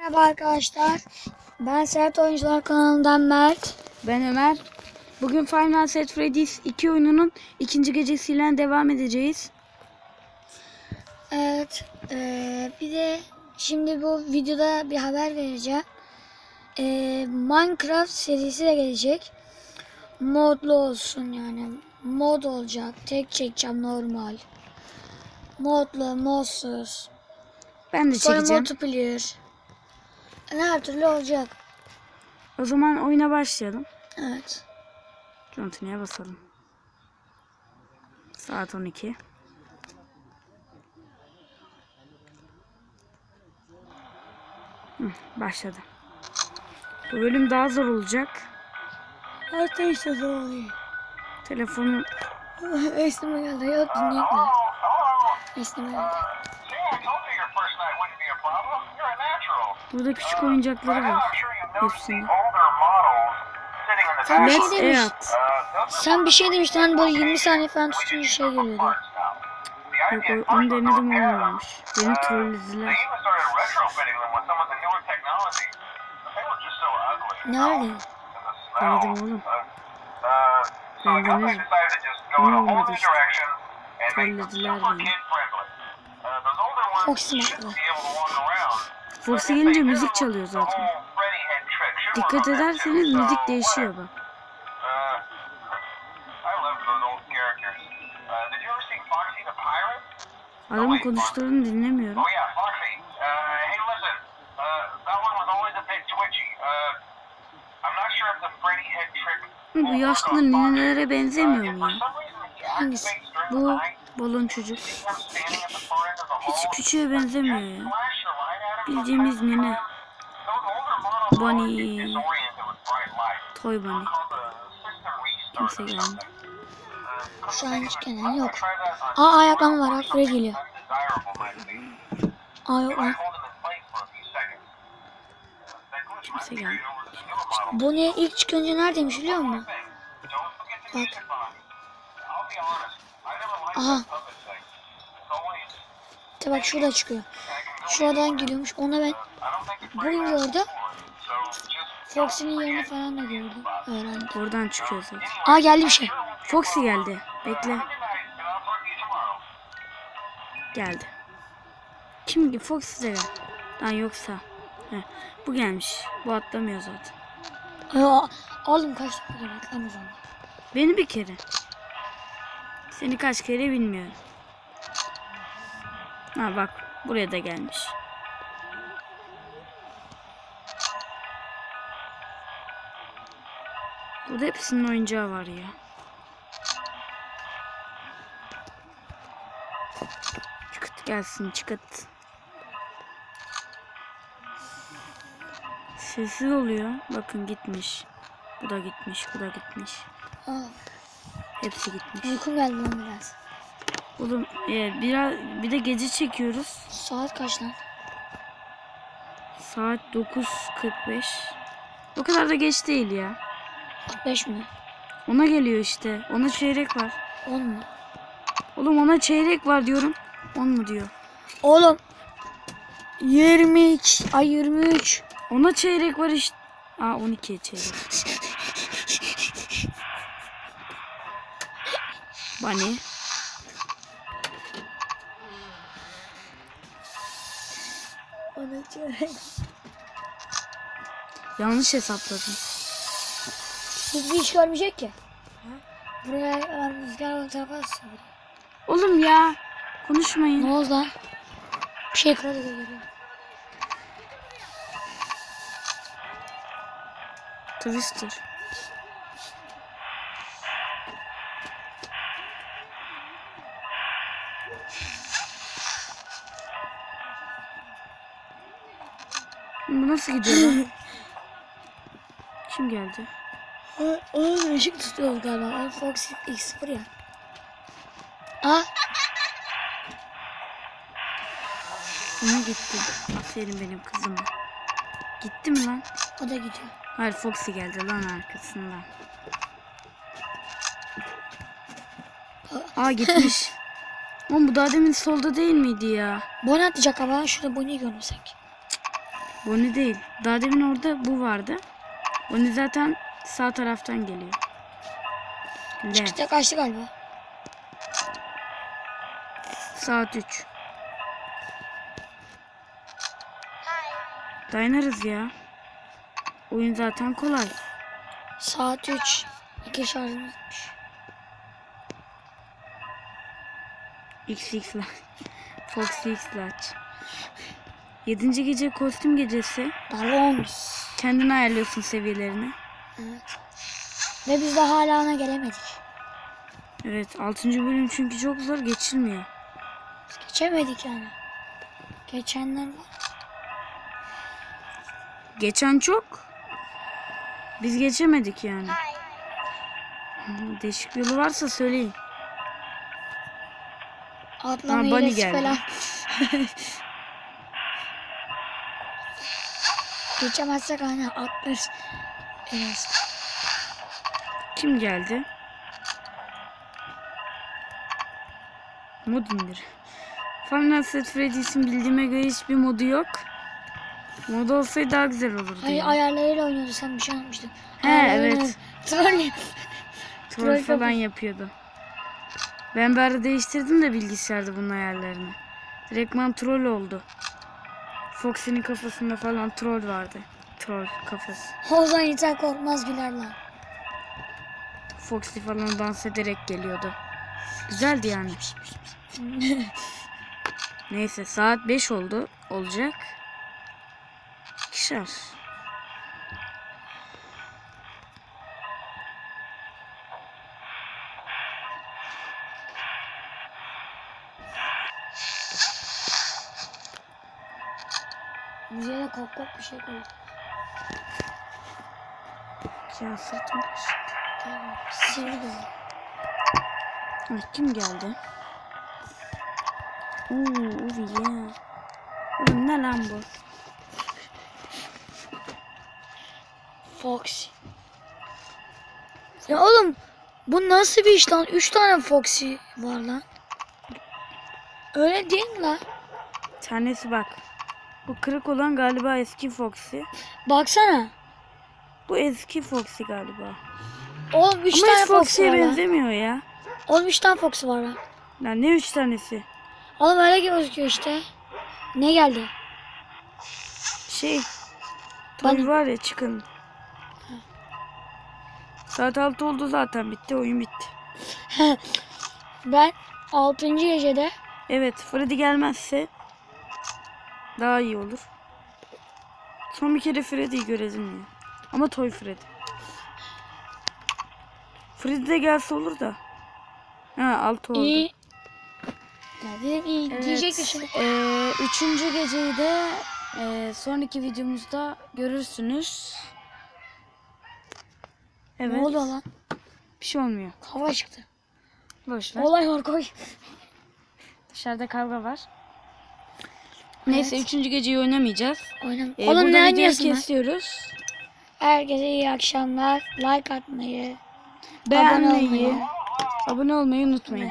Merhaba arkadaşlar. Ben Sert Oyuncular kanalından Mert. Ben Ömer. Bugün Nights at Freddy's 2 oyununun ikinci gecesiyle devam edeceğiz. Evet. eee, bir de şimdi bu videoda bir haber vereceğim. Eee, Minecraft serisi de gelecek. Modlu olsun yani. Mod olacak. Tek çekeceğim normal. Modlu, modsuz. Ben de Sonra çekeceğim. multiplayer. Her türlü olacak. O zaman oyuna başlayalım. Evet. Continue'ya basalım. Saat 12. Hı, başladı. Bu bölüm daha zor olacak. Her neyse zor oluyor. Telefonu Esneme geldi. Yok dinleyekler. Esneme geldi. Burada küçük oyuncakları var. Hepsini. Sen bir şey. Uh, Sen bir şey demiştin hani böyle 20 saniye falan tutunca şey geliyordu. Yok onu denedim olmamış. Beni Uh, trollediler. Nerede? Denedim oğlum. Uh, uh, Ben a whole Olmadı işte. Trollediler beni. kid friendly. Foxy gelince müzik çalıyor zaten. Dikkat ederseniz müzik değişiyor bak. Adamın konuştuklarını dinlemiyorum. Oh. Uh. Uh. Uh, Bu yaşlı ninelere benzemiyor mu ya? Hangisi? Bu balon çocuk. Hiç küçüğe benzemiyor ya. Bildiğimiz models Bunny. Toy bunny. Kimse. Uh, Şu an hiç gelen yok. Aa ayaklama var. Buraya geliyor. Aa yok lan. Kimse. Bu ne ilk çıkınca neredeymiş biliyor musun? Bak. Aha. İşte bak şurada çıkıyor. Şuradan geliyormuş. Ona ben nice gördüm. Foxy'nin yerini falan da gördüm. Öğrendim. Oradan çıkıyor zaten. Aa geldi bir şey. Foxy geldi. Bekle. Geldi. Kim? Foxy de gel. Lan yoksa. Heh, bu gelmiş. Bu atlamıyor zaten. Aa, oğlum kaç gerek Amazon'da. Beni bir kere. Seni kaç kere bilmiyorum. Ha bak buraya da gelmiş. Burada hepsinin oyuncağı var ya. Çıkıt gelsin çıkıt. Sessiz oluyor. Bakın gitmiş. Bu da gitmiş. Bu da gitmiş. Aa, Hepsi gitmiş. uykum geldi biraz. Oğlum e, biraz bir de gece çekiyoruz. Saat kaç lan? Saat 9.45. O kadar da geç değil ya. 45 mi? Ona geliyor işte. Ona çeyrek var. 10 mu? Oğlum ona çeyrek var diyorum. 10 mu diyor. Oğlum 22 ay 23 Ona çeyrek var işte. Aa 12'ye çeyrek. Bunny. Ona. Yanlış hesapladım. Hiçbir iş görmeyecek ki. Buraya rüzgar yaparsın. Oğlum ya. Ne Konuşmayın. oldu lan? Bir şey kırıldı geliyor. Twister. Bu nasıl gidiyor lan? Kim geldi? Oğlum ışık tutuyor galiba. O Fox X0 ya. Aa Ona gitti. Aferin benim kızıma. Gitti mi lan? o da gidiyor. Hayır Foxy geldi lan arkasından. Aa gitmiş. Oğlum bu daha demin solda değil miydi ya? Bonnie atlayacak ama şurada Bonnie'yi sanki. Bonnie değil. Daha demin orada bu vardı. Bonnie zaten sağ taraftan geliyor. L. İşte kaçtı galiba. Saat 3. Dayanırız ya. Oyun zaten kolay. Saat 3. İki şarjım. XX Large. Fox X Large. Yedinci gece kostüm gecesi. Balons. Kendin ayarlıyorsun seviyelerini. Evet. Ve biz de hala ona gelemedik. Evet 6. bölüm çünkü çok zor geçilmiyor. Biz geçemedik yani. Geçenler var. Geçen çok. Biz geçemedik yani. Değişik yolu varsa söyleyin. Atlama Ha, Bunny hilesi geldi. falan. Geçemezsek hani atlarız. Evet. Kim geldi? Mod indir. Five Nights at Freddy's'in bildiğime göre hiçbir modu yok. Modu olsaydı daha güzel olurdu. Hayır ayarlarıyla oynuyordu sen bir şey yapmıştın. He, Ayarlarıyla evet. Troll. Troll falan yapıyordu. Ben bir ara değiştirdim de bilgisayarda bunun ayarlarını. Direktman troll oldu. Foxy'nin kafasında falan troll vardı. Troll kafası. O zaman insan korkmaz güler lan. Foxy falan dans ederek geliyordu. Güzeldi yani. Neyse saat 5 oldu. Olacak. İkişer. De kok kok bir şey koy. Ya sırtım. Sivri böyle. Ay, kim geldi? Oo, Uvi ya. Oğlum ne lan bu? Foxy. Ya oğlum bu nasıl bir iş lan? Üç tane Foxy var lan. Öyle değil mi lan? Tanesi bak. Bu kırık olan galiba eski Foxy. Baksana. Bu eski Foxy galiba. Oğlum üç Ama tane hiç Foxy Foxy'ye lan. benzemiyor ya. Oğlum üç tane Foxy var lan. Lan ne üç tanesi? Oğlum öyle gözüküyor işte. Ne geldi? Şey. Toy Bunny. var ya çıkın. Saat 6 oldu zaten bitti oyun bitti. Ben 6. gecede Evet Freddy gelmezse daha iyi olur. Son bir kere Freddy'yi görelim ya. Ama Toy Freddy. Freddy de gelse olur da. Ha 6 oldu. iyi. Ya dedim iyi diyecektim şimdi. Ee, üçüncü geceyi de e, sonraki videomuzda görürsünüz. Evet. Ne oldu lan? Bir şey olmuyor. Kavga çıktı. Boş ver. Olay var koy. Dışarıda kavga var. Neyse üçüncü geceyi oynamayacağız. Oynam. Ee, Oğlum ne oynuyorsun kesiyoruz. Herkese iyi akşamlar. Like atmayı, Beğenmeyi, olmayı. abone olmayı unutmayın.